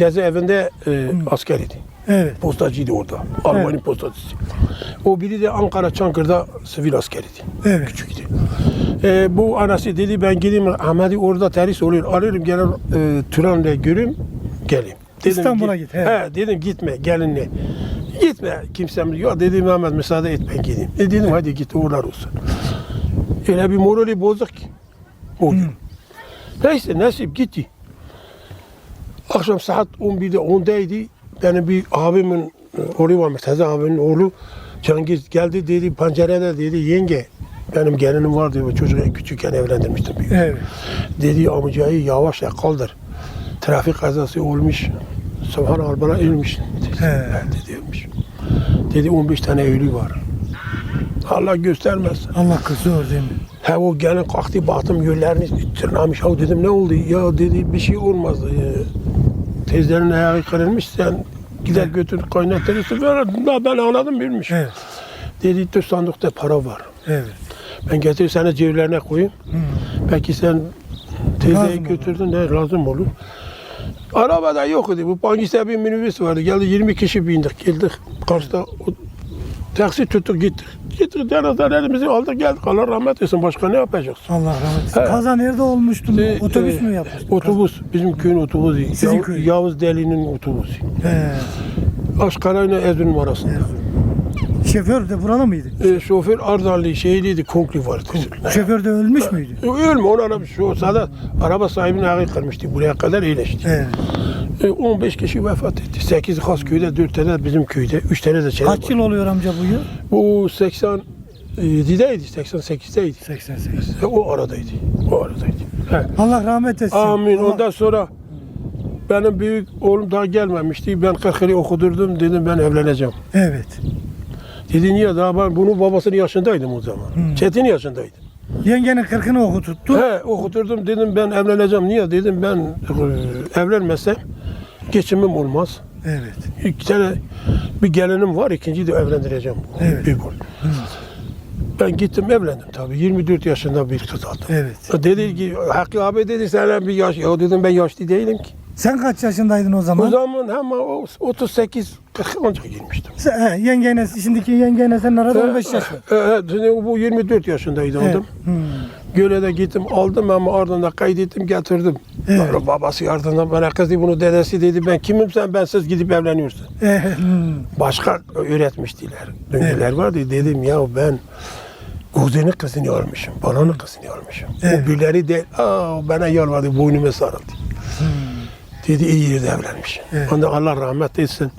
cezaevinde e, askeriydi. Evet. Postacıydı orada. Almanya postacısı. O biri de Ankara Çankırı'da sivil askeriydi. Evet. Küçüktü. E, bu anası dedi ben gideyim Ahmet'i orada terhis oluyor. Ararım gelir e, Turan'la görüm geleyim. Dedim, İstanbul'a git, he. He, dedim gitme gelinle. Gitme kimsem yok dedim Ahmet müsaade et ben gideyim. E dedim hadi git uğurlar olsun. Öyle bir morali bozuk ki. O gün. Neyse nasip gitti. Akşam saat 11'de 10'daydı. Benim bir abimin e, oğlu var Murtaza abinin oğlu Cengiz geldi dedi pencerede dedi yenge benim gelinim var diyor çocuğu küçükken evlendirmiştim. Evet. Dedi amcayı yavaş ya kaldır. Trafik kazası olmuş. Sabah arabana ölmüş. Dedi, He. Dedi. Dedi 15 tane ölü var. Allah göstermez. Allah kızıyor değil mi? Ha o gelin kalktı baktım yollarını tırnamış. Ha dedim ne oldu? Ya dedi bir şey olmaz. Ee, teyzenin ayağı kırılmış sen gider götür kaynatırırsın. Ben, ben anladım bilmiş. Evet. Dedi dur sandıkta para var. Evet. Ben getir sana ceblerine koyayım. Hmm. Belki sen teyzeyi Lazım olur. götürdün ne lazım olur. Arabada yok idi. Bu Pankis'te bir minibüs vardı. Geldi 20 kişi bindik. Geldik. Kars'ta taksi tuttuk gittik. Gittik denizden elimizi aldık geldik. Allah rahmet etsin. Başka ne yapacaksın? Allah rahmet eylesin. He. Kaza nerede olmuştu? Ee, Otobüs e, mü yapmıştın? Otobüs. Bizim köyün otobüsü. Sizin Yav- köy? Yavuz Deli'nin otobüsü. He. Aşkara ile Erzurum'un arasında. Şoför de buralı mıydı? E, şoför Ardallı şeyliydi, Konkli vardı. Şoför de ölmüş müydü? E, Ölme onun araba şu sada araba sahibinin ayağı kırmıştı. Buraya kadar iyileşti. Evet. E, 15 kişi vefat etti. 8 has köyde, 4 tane bizim köyde, 3 tane de çeyrek Kaç yıl oluyor amca bu yıl? Bu 87'deydi, 88'deydi. 88. E, o aradaydı. O aradaydı. He. Allah rahmet etsin. Amin. Allah- Ondan sonra benim büyük oğlum daha gelmemişti. Ben 40 yılı okudurdum. Dedim ben evleneceğim. Evet. Dedi niye daha ben bunun babasının yaşındaydım o zaman. Hmm. Çetin yaşındaydım. Yengenin kırkını okututtu. He, okuturdum dedim ben evleneceğim. Niye dedim ben e, evlenmezsem geçimim olmaz. Evet. İki tane bir gelinim var, ikinciyi de evlendireceğim. Evet. Bir oğul. Ben gittim evlendim tabii. 24 yaşında bir kız aldım. Evet. Dedi ki Hakkı abi dedi sana bir yaş. Ya dedim ben yaşlı değilim ki. Sen kaç yaşındaydın o O zaman? zaman hemen o 38 40 ancak girmiştim. Sen, he, yengene, şimdiki yengene sen arada 15 yaş var. E, e, bu 24 yaşındaydı Evet. adam. Hmm. Göle de gittim aldım ama ardından kaydettim getirdim. Evet. Sonra babası ardından bana kızdı bunu dedesi dedi ben kimim sen bensiz gidip evleniyorsun. Evet. Hmm. Başka öğretmiştiler. Döngüler vardı dedim ya ben kuzenin kızını almışım. Balanın kızını almışım. Evet. O birileri de aa, bana yalvardı boynuma sarıldı. Dedi iyi yerde evlenmiş. Evet. Ondan Allah rahmet etsin.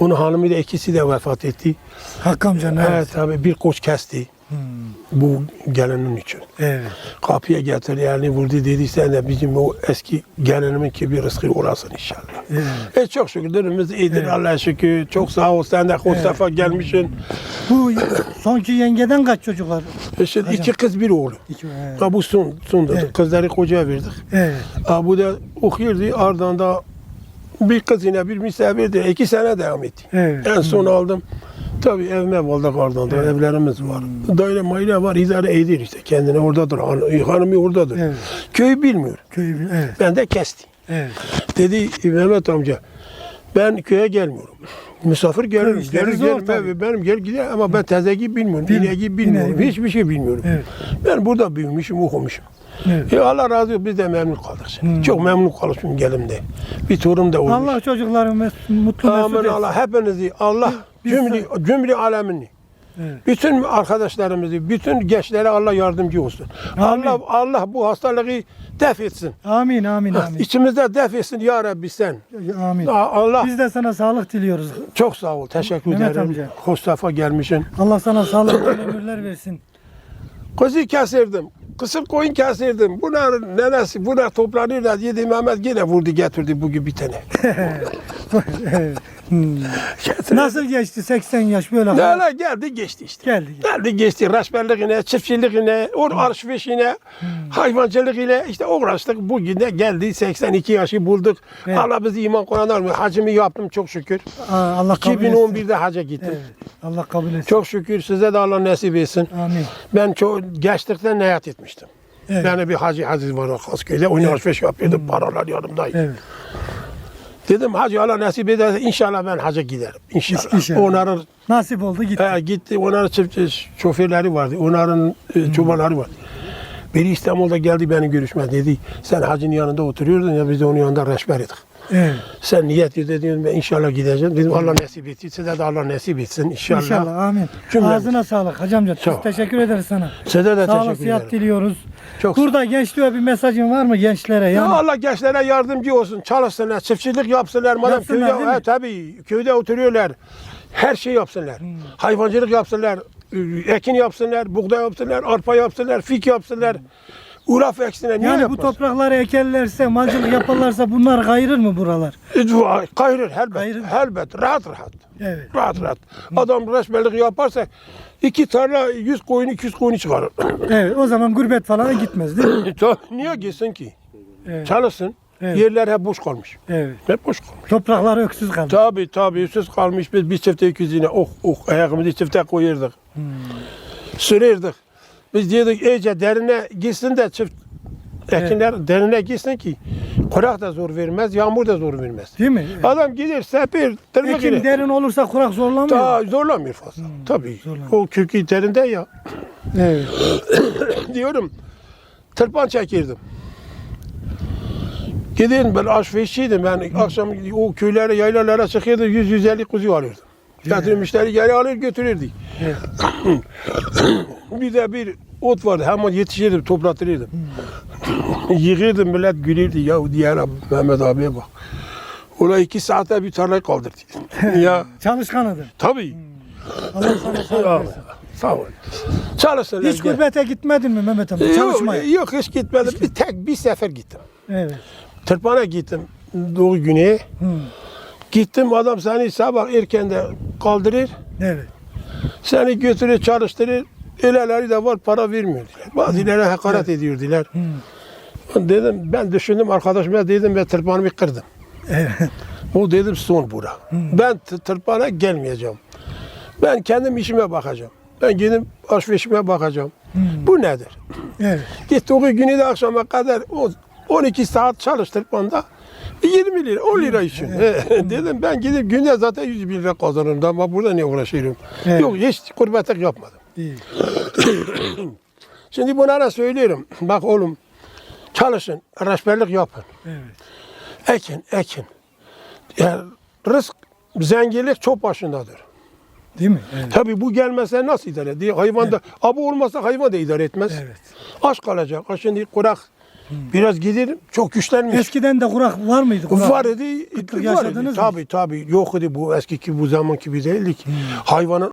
Onun hanımı da ikisi de vefat etti. Hakkı amcanın Evet, evet. tabii bir koç kesti Hmm. bu gelinin için. Evet. Kapıya getirdi elini vurdu dedi sen de bizim o eski gelinimin ki bir rızkı olasın inşallah. Evet. E çok şükür durumumuz iyidir Evet. Allah'a şükür. Çok sağ ol sen de hoş Evet. sefa gelmişsin. Bu sonki yengeden kaç çocuk var? E şimdi Hocam. iki kız bir oğlu. İki. Evet. Ha bu son, sonda. Evet. Kızları kocaya verdik. evet. Ha bu da okuyordu ardından da bir kız yine bir misafirdi. İki sene devam etti. Evet. En son aldım. Tabii evime aldık ardından da evlerimiz var. Daire maile var idare ediyor işte kendine oradadır. Han- Hanımı oradadır. Evet. Köyü bilmiyor. Köyü bil- evet. Ben de kesti. Evet. Dedi Mehmet amca ben köye gelmiyorum. Misafir. Köy işleri Gelir zor gelirim. tabii. Evet, Benim gel gider ama ben tezegi bilmiyorum. Bil- ineği bilmiyorum. ineği- Hiçbir şey bilmiyorum. Evet. Ben burada büyümüşüm, okumuşum. Evet. E Allah razı olsun biz de memnun kaldık şimdi. Hmm. Çok memnun kalmışım gelimde. Bir torun da olmuş. Allah çocukların mes- mutlu mesut Amin etsin. Allah hepinizi Allah Biz cümle cümle alemini Evet. bütün arkadaşlarımızı, bütün gençlere Allah yardımcı olsun. Amin. Allah Allah bu hastalığı def etsin. Amin amin amin. İçimizde def etsin ya Rabbi sen. Amin. Allah Biz de sana sağlık diliyoruz. çok sağ ol. Teşekkür Mehmet ederim. amca. Mustafa gelmişsin. Allah sana sağlık ömürler versin. Kuzu kesirdim. Kısır koyun kesirdim. Bunlar nenesi, bunlar toplanırlar. Yedi Mehmet yine vurdu getirdi bugün bir tane. Hmm. Nasıl geçti 80 yaş böyle? Öyle geldi geçti işte. Geldi. Geldi geçti. Raşberliğine, çiftçiliğine, or alışverişine, Hmm. hayvancılık ile işte uğraştık. Bugün de geldi 82 yaşı bulduk. Evet. Allah bizi iman Kur'an almıyor. Hacımı yaptım çok şükür. Aa, Allah kabul etsin. 2011'de haca gittim. Evet. Allah kabul etsin. Çok şükür size de Allah nasip etsin. Amin. Ben çok gençlikten niyat etmiştim. Evet. Yani bir hacı Aziz var Kasköy'de. Onun alışveriş yapıyordu. Paralar yanımdaydı. Evet. Dedim hacı Allah nasip ederse inşallah ben hacca giderim. İnşallah. İnşallah. Onların Nasip oldu gitti. he, gitti. Onların şoförleri vardı. Onların e, çobanları vardı. Biri İstanbul'da geldi beni görüşme dedi. Sen hacının yanında oturuyordun ya biz de onun yanında reşber edik. Evet. Sen niyet et dedim ben inşallah gideceğim. Dedim Allah nasip etsin. Size de Allah nasip etsin inşallah. İnşallah amin. Cümlemiz. Ağzına sağlık hacamca. Biz teşekkür ederiz sana. Size de Sağlık teşekkür ederim. diliyoruz. Çok. Burada gençliğe bir mesajın var mı gençlere? Ya Yani Allah gençlere yardımcı olsun. Çalışsınlar, çiftçilik yapsınlar. Madem Yapsınlar, köyde, değil mi? he, tabii köyde oturuyorlar. Her şey yapsınlar. Hmm. Hayvancılık yapsınlar, ekin yapsınlar, buğday yapsınlar, arpa yapsınlar, fik yapsınlar. Uraf eksinler. Niye yani bu yapmasın? toprakları ekerlerse, mancılık yaparlarsa bunlar kayırır mı buralar? Dua- Kayırır, elbet, Kayırır. elbet, rahat rahat. Evet. Rahat rahat. Adam resmelik yaparsa iki tarla yüz koyun, iki yüz koyunu çıkarır. Evet. O zaman gurbet falan gitmez değil mi? Niye gitsin ki? Evet. Çalışsın. Evet. Yerler hep boş kalmış. Evet. Hep boş kalmış. Topraklar öksüz kaldı. Tabii tabii üstsüz kalmış biz bir çifte ikizine oh oh ayağımızı çifte koyardık. Sürerdik. Biz diyorduk iyice derine gitsin de çift ekinler derine gitsin ki kurak da zor vermez, yağmur da zor vermez. Değil mi? Adam gider sepir, tırmık Ekim ile. derin olursa kurak zorlamıyor. Daha zorlamıyor fazla. Tabii. zorlamıyor. O kökü derinde ya. Evet. Diyorum tırpan çekirdim. Gidin ben alışverişçiydim. Ben akşam o köylere, yaylalara çıkıyordum. 100-150 kuzu alıyordum. Getirip müşteri geri alır götürürdü. Evet. bir de bir ot vardı. Hemen yetişirdim, toplatırdım. Yığırdım millet gülürdü. Ya diğer abi, Mehmet abiye bak. Ola iki saatte bir tarlayı kaldırdı. ya Çalışkanıdır. tabii. Allah sana sağlık versin. sağ ol. Çalışsın. Hiç gurbete gitmedin mi Mehmet amca? Çalışmaya. Yok, yok hiç gitmedim. Bir tek bir sefer gittim. Evet. Tırpana gittim Doğu Güney'e. Hı. Gittim adam seni sabah erkende kaldırır. Evet. Seni götürür çalıştırır. Öyleleri de var para vermiyorlar. Bazıları hakaret ediyordular. Dedim ben düşündüm arkadaşıma dedim ve tırpanımı kırdım. Evet. Bu dedim son bura. Ben t- tırpana gelmeyeceğim. Ben kendim işime bakacağım. Ben gidip alışverişime bakacağım. Bu nedir? Evet. Gitti o günü de akşama kadar o 12 saat çalıştırıp onda 20 lira, 10 lira için. Dedim ben gidip günde zaten 100 bin lira kazanırım ama burada ne uğraşıyorum? Evet. Yok hiç gurbetlik yapmadım. Şimdi bunlara söylüyorum. Bak oğlum çalışın, reşberlik yapın. Evet. Ekin, ekin. Yani rızk, zenginlik çok başındadır. Değil mi? Evet. Tabii bu gelmese nasıl idare ediyor? Hayvan da, abu olmasa hayvan da idare etmez. Evet. Aç kalacak. Şimdi kurak biraz giderim, çok güçlenmiş. Eskiden de kurak var mıydı? Kurak? Var idi, Kıtlık yaşadınız mı? Tabii tabii. Yok idi bu eski ki bu zaman gibi değildi ki. Hayvanın